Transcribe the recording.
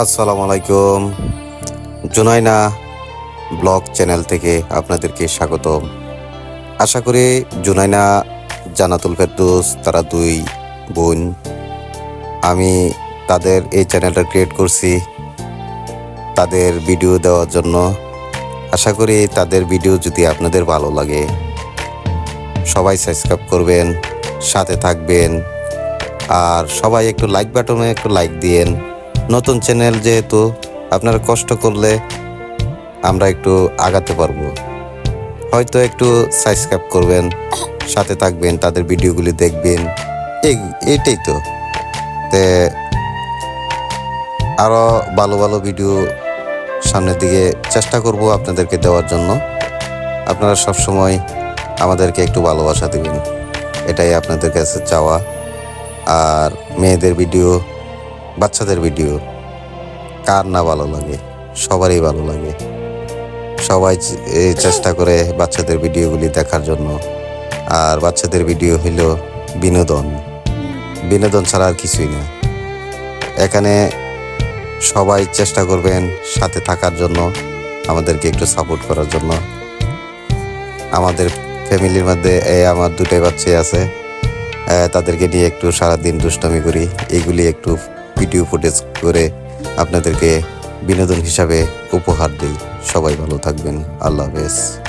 আসসালামু আলাইকুম Junaina blog channel থেকে আপনাদেরকে স্বাগতম। আশা করি জুনাইনা জানাতুল ফেরদৌস, তারা দুই বোন। আমি তাদের এই চ্যানেলটা ক্রিয়েট করছি তাদের ভিডিও দেওয়ার জন্য। আশা করি তাদের ভিডিও যদি আপনাদের ভালো লাগে, সবাই সাবস্ক্রাইব করবেন, সাথে থাকবেন, আর সবাই একটু লাইক বাটনে একটু লাইক দিয়েন। নতুন চ্যানেল যেহেতু, আপনারা কষ্ট করলে আমরা একটু আগাতে পারব। হয়তো একটু সাবস্ক্রাইব করবেন, সাথে থাকবেন, তাদের ভিডিওগুলি দেখবেন। এই, এইটাই তো। তে আরও ভালো ভালো ভিডিও সামনের দিকে চেষ্টা করব আপনাদেরকে দেওয়ার জন্য। আপনারা সব সময় আমাদেরকে একটু ভালোবাসা দেবেন। এটাই আপনাদের কাছে চাওয়া। আর মেয়েদের ভিডিও বাচ্চাদের ভিডিও। কার না ভালো লাগে? সবারই ভালো লাগে। সবাই চেষ্টা করে বাচ্চাদের ভিডিওগুলি দেখার জন্য। আর বাচ্চাদের ভিডিও হইল বিনোদন। বিনোদন ছাড়া আর কিছুই না। এখানে সবাই চেষ্টা করবেন সাথে থাকার জন্য, আমাদেরকে একটু সাপোর্ট করার জন্য। আমাদের ফ্যামিলির মধ্যে আমার দুটাই বাচ্চাই আছে। তাদেরকে নিয়ে একটু সারাদিন দুষ্টমি করি। এগুলি একটু ভিডিও ফুটেজ করে আপনাদেরকে বিনোদন হিসাবে উপহার দিই। সবাই ভালো থাকবেন। আল্লাহ হাফেজ।